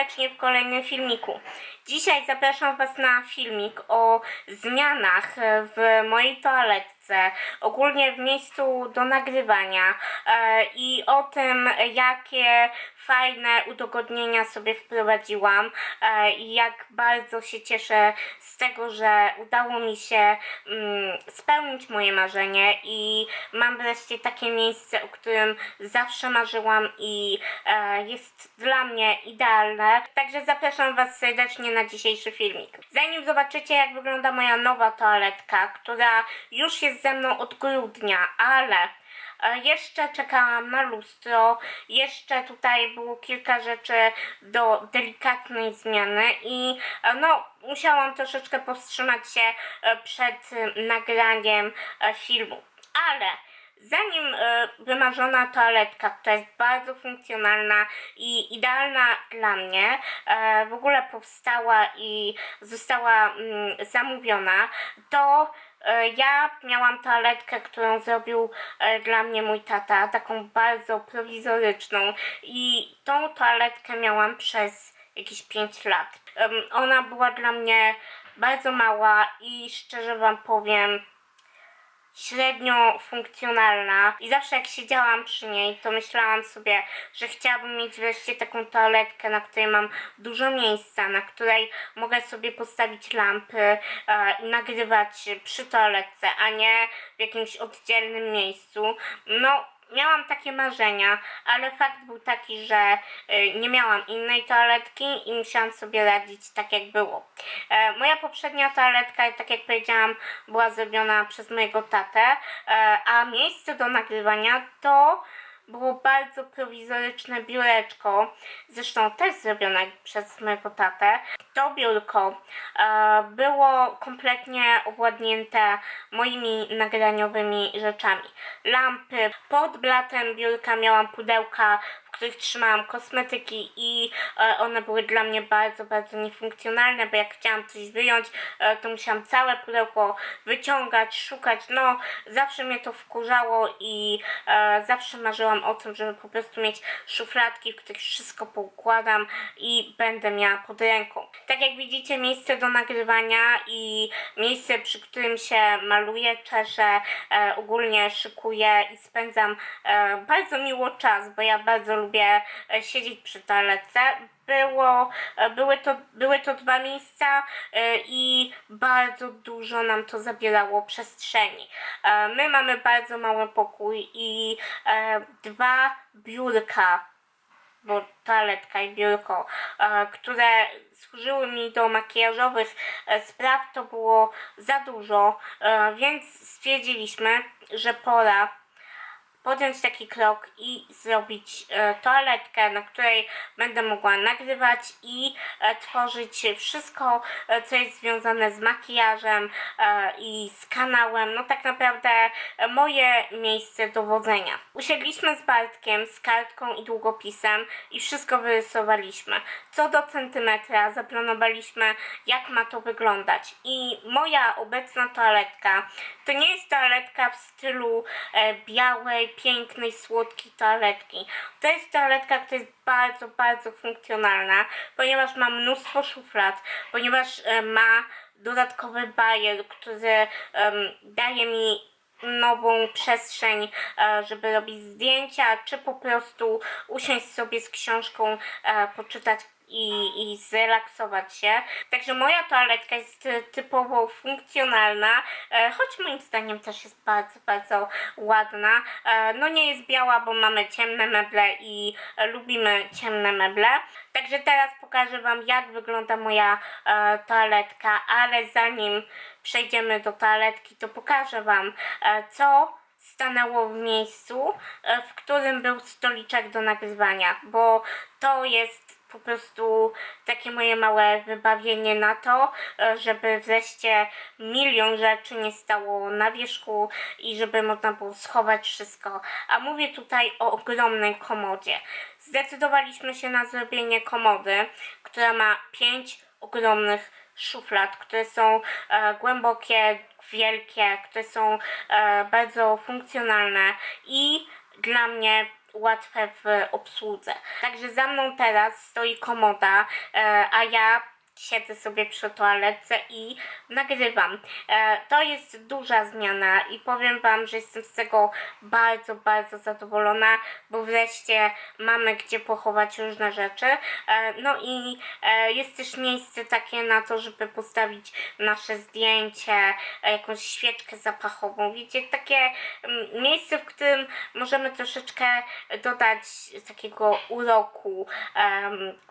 serdecznie w kolejnym filmiku. Dzisiaj zapraszam Was na filmik o zmianach w mojej toaletce, ogólnie w miejscu do nagrywania e, i o tym, jakie fajne udogodnienia sobie wprowadziłam e, i jak bardzo się cieszę z tego, że udało mi się mm, spełnić moje marzenie i mam wreszcie takie miejsce, o którym zawsze marzyłam i e, jest dla mnie idealne. Także zapraszam Was serdecznie na dzisiejszy filmik. Zanim zobaczycie, jak wygląda moja nowa toaletka, która już jest ze mną od grudnia, ale e, jeszcze czekałam na lustro, jeszcze tutaj było kilka rzeczy do delikatnej zmiany i e, no musiałam troszeczkę powstrzymać się e, przed nagraniem filmu. Ale zanim wymarzona toaletka, która jest bardzo funkcjonalna i idealna dla mnie, w ogóle powstała i została mm, zamówiona, to ja miałam toaletkę, którą zrobił e, dla mnie mój tata, taką bardzo prowizoryczną i tą toaletkę miałam przez jakieś 5 lat. Ona była dla mnie bardzo mała i szczerze wam powiem, średnio funkcjonalna i zawsze jak siedziałam przy niej, to myślałam sobie, że chciałabym mieć wreszcie taką toaletkę, na której mam dużo miejsca, na której mogę sobie postawić lampy e, i nagrywać przy toaletce, a nie w jakimś oddzielnym miejscu. No, miałam takie marzenia, ale fakt był taki, że y, nie miałam innej toaletki i musiałam sobie radzić tak jak było. E, moja poprzednia toaletka, tak jak powiedziałam, była zrobiona przez mojego tatę, e, a miejsce do nagrywania to było bardzo prowizoryczne biureczko, zresztą też zrobione przez mojego tatę. To biurko e, było kompletnie owładnięte moimi nagraniowymi rzeczami. Lampy, pod blatem biurka miałam pudełka, których trzymałam kosmetyki i e, one były dla mnie bardzo, bardzo niefunkcjonalne, bo jak chciałam coś wyjąć, e, to musiałam całe pudełko wyciągać, szukać. No, zawsze mnie to wkurzało i e, zawsze marzyłam o tym, żeby po prostu mieć szufladki, w których wszystko poukładam i będę miała pod ręką. Tak jak widzicie, miejsce do nagrywania i miejsce, przy którym się maluję, czeszę, e, ogólnie szykuję i spędzam e, bardzo miło czas, bo ja bardzo lubię e, siedzieć przy toaletce. Było, e, były, to, były to dwa miejsca e, i bardzo dużo nam to zabierało przestrzeni. My mamy bardzo mały pokój i dwa biurka bo toaletka i biurko, które służyły mi do makijażowych spraw, to było za dużo, więc stwierdziliśmy, że pora podjąć taki krok i zrobić e, toaletkę, na której będę mogła nagrywać i e, tworzyć wszystko, e, co jest związane z makijażem i z kanałem. No tak naprawdę moje miejsce dowodzenia. Usiedliśmy z Bartkiem, z kartką i długopisem i wszystko wyrysowaliśmy. Co do centymetra zaplanowaliśmy, jak ma to wyglądać. I moja obecna toaletka to nie jest toaletka w stylu białej, pięknej, słodkiej toaletki. To jest toaletka, która jest bardzo, bardzo funkcjonalna, ponieważ ma mnóstwo szuflad, ponieważ e, ma dodatkowy bajer, który daje mi nową przestrzeń, e, żeby robić zdjęcia, czy po prostu usiąść sobie z książką, e, poczytać i, i zrelaksować się. Także moja toaletka jest typowo funkcjonalna, e, choć moim zdaniem też jest bardzo, bardzo ładna. E, No nie jest biała, bo mamy ciemne meble i lubimy ciemne meble. Także teraz pokażę Wam, jak wygląda moja e, toaletka, ale zanim przejdziemy do toaletki, to pokażę Wam, e, co stanęło w miejscu, e, w którym był stoliczek do nagrywania, bo to jest po prostu takie moje małe wybawienie na to, e, żeby wreszcie milion rzeczy nie stało na wierzchu i żeby można było schować wszystko. A mówię tutaj o ogromnej komodzie. Zdecydowaliśmy się na zrobienie komody, która ma pięć ogromnych szuflad, które są e, głębokie, wielkie, które są e, bardzo funkcjonalne i dla mnie łatwe w obsłudze. Także za mną teraz stoi komoda, e, a ja siedzę sobie przy toaletce i nagrywam. E, to jest duża zmiana i powiem Wam, że jestem z tego bardzo, bardzo zadowolona, bo wreszcie mamy gdzie pochować różne rzeczy. E, no i e, jest też miejsce takie na to, żeby postawić nasze zdjęcie, jakąś świeczkę zapachową. Wiecie, takie mm, miejsce, w którym możemy troszeczkę dodać takiego uroku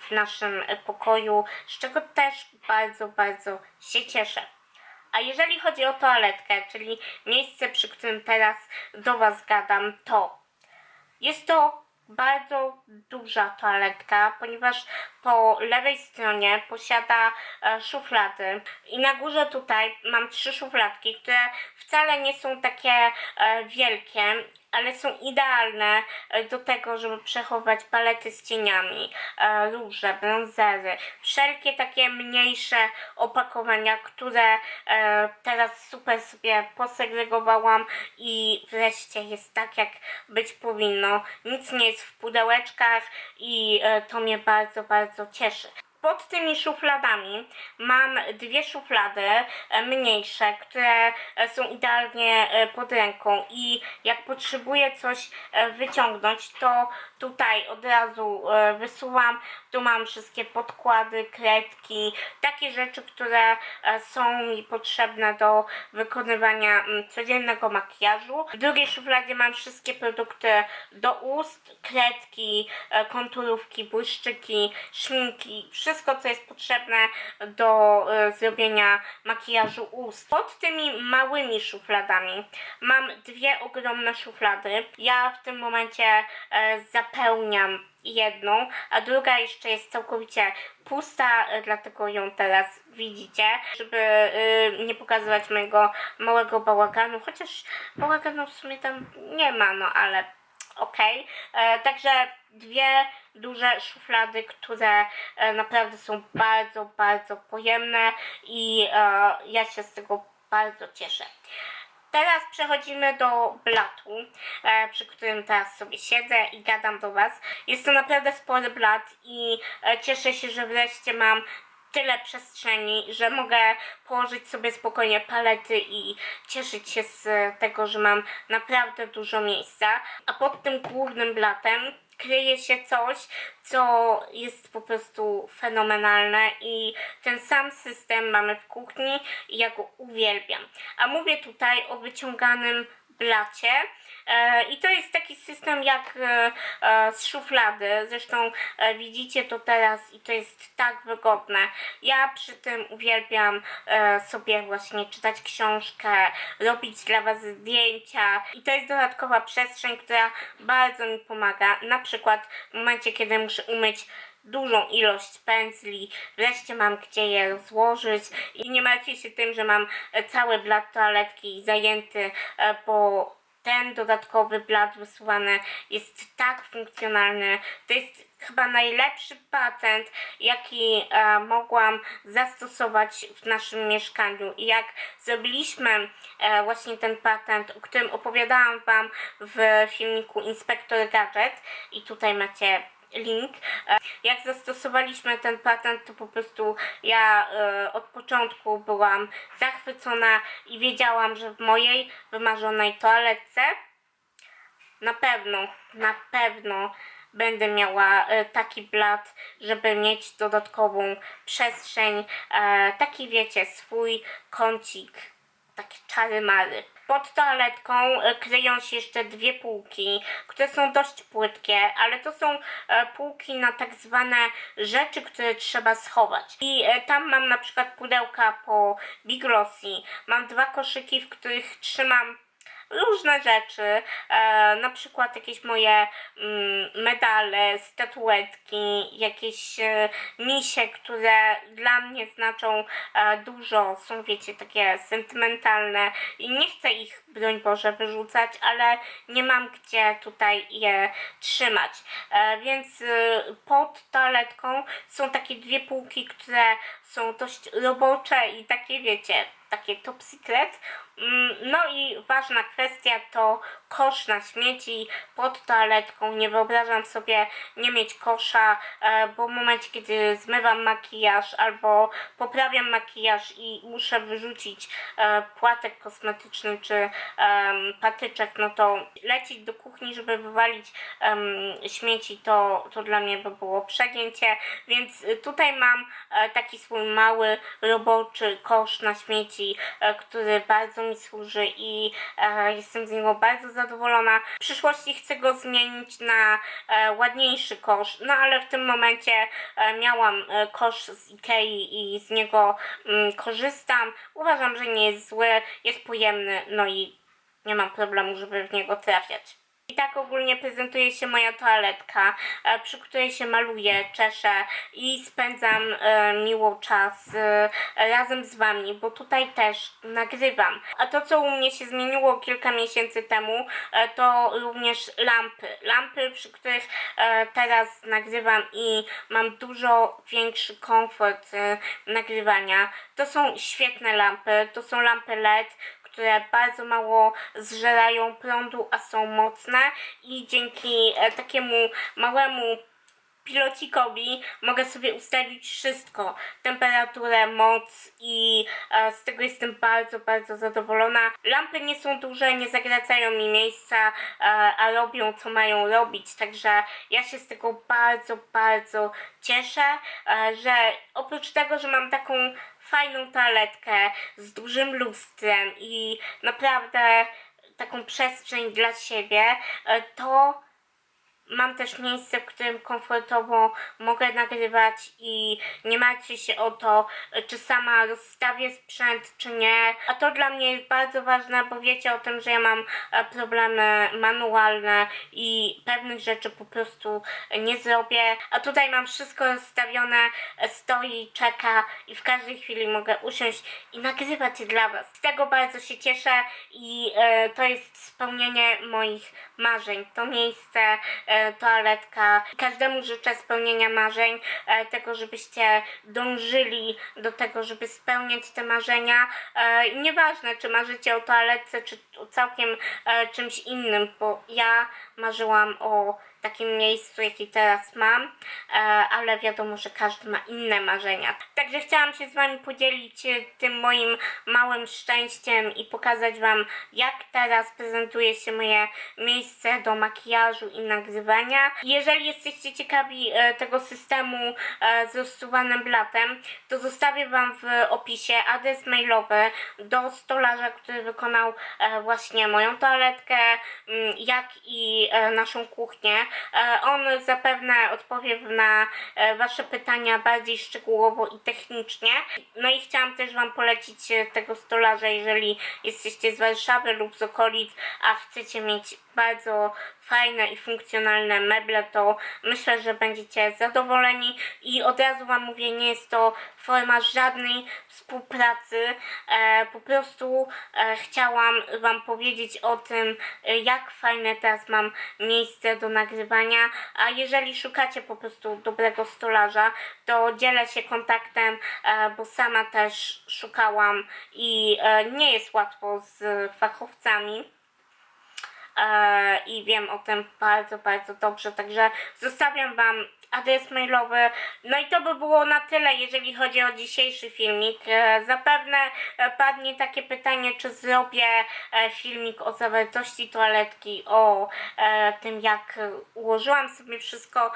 w naszym pokoju, z czego też bardzo, bardzo się cieszę. A jeżeli chodzi o toaletkę, czyli miejsce, przy którym teraz do Was gadam, to jest to bardzo duża toaletka, ponieważ po lewej stronie posiada e, szuflady i na górze tutaj mam trzy szufladki, które wcale nie są takie e, wielkie, ale są idealne e, do tego, żeby przechować palety z cieniami, e, róże, bronzery, wszelkie takie mniejsze opakowania, które e, teraz super sobie posegregowałam i wreszcie jest tak, jak być powinno. Nic nie jest w pudełeczkach i to mnie bardzo, bardzo cieszy. Pod tymi szufladami mam dwie szuflady e, mniejsze, które e, są idealnie e, pod ręką i jak potrzebuję coś wyciągnąć, to tutaj od razu wysuwam. Tu mam wszystkie podkłady, kredki, takie rzeczy, które są mi potrzebne do wykonywania codziennego makijażu. W drugiej szufladzie mam wszystkie produkty do ust, kredki, konturówki, błyszczyki, szminki, wszystko co jest potrzebne do e, zrobienia makijażu ust. Pod tymi małymi szufladami mam dwie ogromne szuflady. Ja w tym momencie e, zapełniam jedną, a druga jeszcze jest całkowicie pusta, e, dlatego ją teraz widzicie, żeby nie pokazywać mojego małego bałaganu, chociaż bałaganu w sumie tam nie ma, no ale okej. E, Także dwie duże szuflady, które e, naprawdę są bardzo, bardzo pojemne i e, ja się z tego bardzo cieszę. Teraz przechodzimy do blatu, przy którym teraz sobie siedzę i gadam do Was. Jest to naprawdę spory blat i cieszę się, że wreszcie mam tyle przestrzeni, że mogę położyć sobie spokojnie palety i cieszyć się z tego, że mam naprawdę dużo miejsca. A pod tym głównym blatem kryje się coś, co jest po prostu fenomenalne i ten sam system mamy w kuchni i ja go uwielbiam. A mówię tutaj o wyciąganym blacie. E, I to jest taki system jak e, e, z szuflady. Zresztą widzicie to teraz i to jest tak wygodne. Ja przy tym uwielbiam sobie właśnie czytać książkę, robić dla Was zdjęcia i to jest dodatkowa przestrzeń, która bardzo mi pomaga. Na przykład w momencie, kiedy muszę umyć dużą ilość pędzli, wreszcie mam gdzie je rozłożyć i nie martwię się tym, że mam cały blat toaletki zajęty, bo ten dodatkowy blat wysuwany jest tak funkcjonalny. To jest chyba najlepszy patent, jaki e, mogłam zastosować w naszym mieszkaniu. I jak zrobiliśmy e, właśnie ten patent, o którym opowiadałam Wam w filmiku Inspektor Gadget i tutaj macie link. E, Jak zastosowaliśmy ten patent, to po prostu ja e, od początku byłam zachwycona i wiedziałam, że w mojej wymarzonej toaletce na pewno, na pewno będę miała e, taki blat, żeby mieć dodatkową przestrzeń, taki wiecie, swój kącik, takie czary mary. Pod toaletką e, kryją się jeszcze dwie półki, które są dość płytkie, ale to są e, półki na tak zwane rzeczy, które trzeba schować. I e, tam mam na przykład pudełka po Biglossi. Mam dwa koszyki, w których trzymam różne rzeczy, e, na przykład jakieś moje mm, medale, statuetki, jakieś e, misie, które dla mnie znaczą e, dużo, są wiecie takie sentymentalne i nie chcę ich, broń Boże, wyrzucać, ale nie mam gdzie tutaj je trzymać. E, więc e, pod toaletką są takie dwie półki, które są dość robocze i takie wiecie, takie top secret. Mm, No i ważna kwestia to kosz na śmieci pod toaletką. Nie wyobrażam sobie nie mieć kosza, e, bo w momencie, kiedy zmywam makijaż albo poprawiam makijaż i muszę wyrzucić e, płatek kosmetyczny czy patyczek, no to lecieć do kuchni, żeby wywalić śmieci, to, to dla mnie by było przegięcie. Więc tutaj mam e, taki swój mały roboczy kosz na śmieci, który bardzo mi służy i e, jestem z niego bardzo zadowolona. W przyszłości chcę go zmienić na e, ładniejszy kosz, no ale w tym momencie e, miałam e, kosz z Ikei i z niego mm, korzystam. Uważam, że nie jest zły, jest pojemny, no i nie mam problemu, żeby w niego trafiać. I tak ogólnie prezentuje się moja toaletka, e, przy której się maluję, czeszę i spędzam e, miło czas e, razem z Wami, bo tutaj też nagrywam. A to, co u mnie się zmieniło kilka miesięcy temu, to również lampy. Lampy, przy których teraz nagrywam i mam dużo większy komfort nagrywania. To są świetne lampy, to są lampy LED, które bardzo mało zżerają prądu, a są mocne. I dzięki e, takiemu małemu pilocikowi mogę sobie ustawić wszystko, temperaturę, moc i e, z tego jestem bardzo, bardzo zadowolona. Lampy nie są duże, nie zagracają mi miejsca, e, a robią co mają robić, także ja się z tego bardzo, bardzo cieszę, że oprócz tego, że mam taką fajną toaletkę z dużym lustrem i naprawdę taką przestrzeń dla siebie, e, to mam też miejsce, w którym komfortowo mogę nagrywać i nie martwię się o to, czy sama rozstawię sprzęt, czy nie. A to dla mnie jest bardzo ważne, bo wiecie o tym, że ja mam e, problemy manualne i pewnych rzeczy po prostu nie zrobię. A tutaj mam wszystko rozstawione, e, stoi, czeka i w każdej chwili mogę usiąść i nagrywać dla Was. Z tego bardzo się cieszę i e, to jest spełnienie moich marzeń. To miejsce, e, toaletka. Każdemu życzę spełnienia marzeń, e, tego, żebyście dążyli do tego, żeby spełniać te marzenia. E, nieważne, czy marzycie o toaletce, czy o całkiem czymś innym, bo ja marzyłam o takim miejscu, jaki teraz mam, e, ale wiadomo, że każdy ma inne marzenia. Także chciałam się z Wami podzielić e, tym moim małym szczęściem i pokazać Wam, jak teraz prezentuje się moje miejsce do makijażu i nagrywania. Jeżeli jesteście ciekawi e, tego systemu z rozsuwanym blatem, to zostawię Wam w opisie adres mailowy do stolarza, który wykonał właśnie moją toaletkę, mm, jak i naszą kuchnię. E, On zapewne odpowie na e, Wasze pytania bardziej szczegółowo i technicznie. No i chciałam też Wam polecić e, tego stolarza, jeżeli jesteście z Warszawy lub z okolic, a chcecie mieć bardzo fajne i funkcjonalne meble, to myślę, że będziecie zadowoleni. I od razu Wam mówię, nie jest to forma żadnej współpracy, e, po prostu e, chciałam Wam powiedzieć o tym, jak fajne teraz mam miejsce do nagrywania, a jeżeli szukacie po prostu dobrego stolarza, to dzielę się kontaktem, e, bo sama też szukałam i e, nie jest łatwo z fachowcami i wiem o tym bardzo, bardzo dobrze, także zostawiam Wam adres mailowy. No i to by było na tyle, jeżeli chodzi o dzisiejszy filmik. E, zapewne e, padnie takie pytanie, czy zrobię e, filmik o zawartości toaletki, o tym, jak ułożyłam sobie wszystko.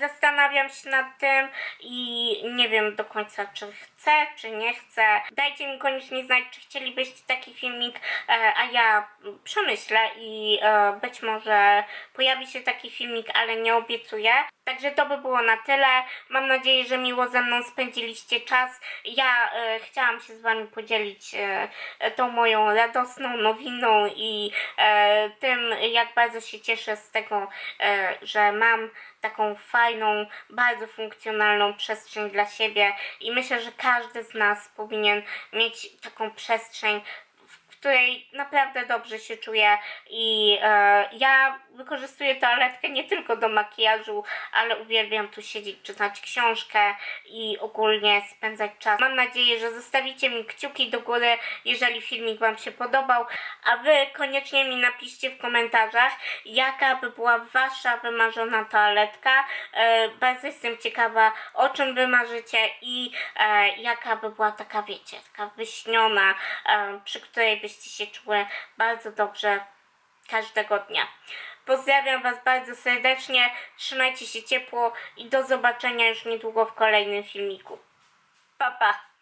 Zastanawiam się nad tym i nie wiem do końca, czy chcę, czy nie chcę. Dajcie mi koniecznie znać, czy chcielibyście taki filmik, a ja przemyślę i e, być może pojawi się taki filmik, ale nie obiecuję. Także to by było na tyle. Mam nadzieję, że miło ze mną spędziliście czas. Ja e, chciałam się z Wami podzielić e, tą moją radosną nowiną i e, tym, jak bardzo się cieszę z tego, e, że mam taką fajną, bardzo funkcjonalną przestrzeń dla siebie i myślę, że każdy z nas powinien mieć taką przestrzeń, której naprawdę dobrze się czuję i e, ja wykorzystuję toaletkę nie tylko do makijażu, ale uwielbiam tu siedzieć, czytać książkę i ogólnie spędzać czas. Mam nadzieję, że zostawicie mi kciuki do góry, jeżeli filmik Wam się podobał, a Wy koniecznie mi napiszcie w komentarzach, jaka by była Wasza wymarzona toaletka. E, bardzo jestem ciekawa, o czym Wy marzycie i e, jaka by była taka, wiecie, taka wyśniona, e, przy której byście się czuły bardzo dobrze każdego dnia. Pozdrawiam Was bardzo serdecznie, trzymajcie się ciepło i do zobaczenia już niedługo w kolejnym filmiku. Pa, pa!